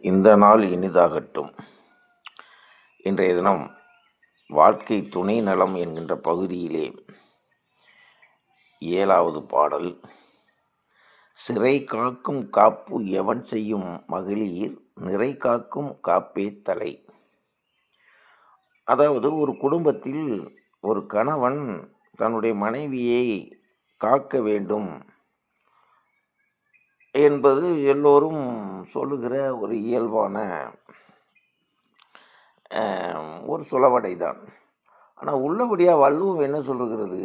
இந்த நாள் இனிதாகட்டும். இன்றைய தினம் வாழ்க்கை துணை நலம் என்கின்ற பகுதியிலே ஏழாவது பாடல். சிறை காக்கும் காப்பு எவன் செய்யும் மகளிர் நிறை காக்கும் காப்பே தலை. அதாவது ஒரு குடும்பத்தில் ஒரு கணவன் தன்னுடைய மனைவியை காக்க வேண்டும் என்பது எல்லோரும் சொல்லுகிற ஒரு இயல்பான ஒரு சுலவடை தான் ஆனால் உள்ளபடியாக வள்ளுவம் என்ன சொல்லுகிறது?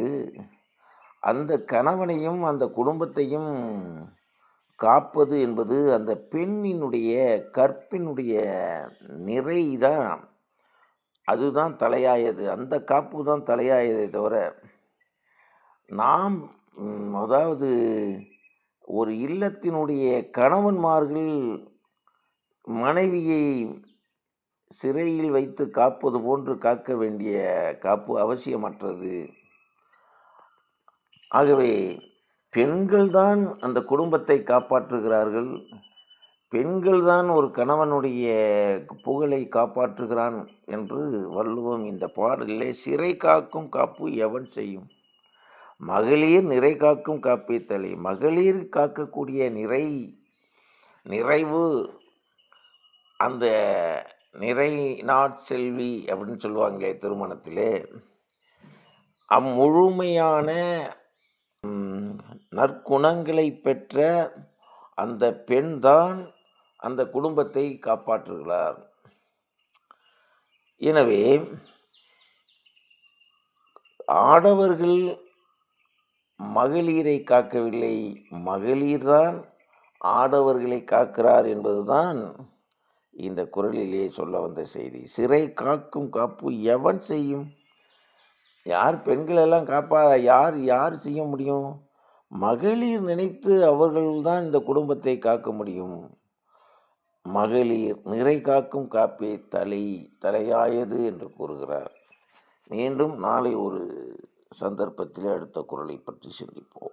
அந்த கணவனையும் அந்த குடும்பத்தையும் காப்பது என்பது அந்த பெண்ணினுடைய கற்பினுடைய நிறை தான் அதுதான் தலையாயது. அந்த காப்பு தான் தலையாயதே தவிர நாம் அதாவது ஒரு இல்லத்தினுடைய கணவன்மார்கள் மனைவியை சிறையில் வைத்து காப்பது போன்று காக்க வேண்டிய காப்பு அவசியமற்றது. ஆகவே பெண்கள்தான் அந்த குடும்பத்தை காப்பாற்றுகிறார்கள். பெண்கள்தான் ஒரு கணவனுடைய புகழை காப்பாற்றுகிறான் என்று வள்ளுவம் இந்த பாடலிலே சிறை காக்கும் காப்பு எவன் செய்யும்? மகளிர் நிறை காக்கும் காப்பித்தலை மகளிர் காக்கக்கூடிய நிறை நிறைவு அந்த நிறை நாட்செல்வி அப்படின்னு சொல்லுவாங்களே திருமணத்திலே அம்முழுமையான நற்குணங்களை பெற்ற அந்த பெண்தான் அந்த குடும்பத்தை காப்பாற்றுகிறார். எனவே ஆடவர்கள் மகளிரை காக்கவில்லை. மகளிர்தான் ஆடவர்களை காக்கிறார் என்பதுதான் இந்த குரலிலே சொல்ல வந்த செய்தி. சிறை காக்கும் காப்பு எவன் செய்யும்? யார் பெண்களெல்லாம் காப்பா யார் யார் செய்ய முடியும்? மகளிர் நினைத்து அவர்கள்தான் இந்த குடும்பத்தை காக்க முடியும். மகளிர் நிறை காக்கும் காப்பே தலை தலையாயது என்று கூறுகிறார். மீண்டும் நாளை ஒரு சந்தர்ப்பத்தில் அடுத்த குரலை பற்றி சிந்திப்போம்.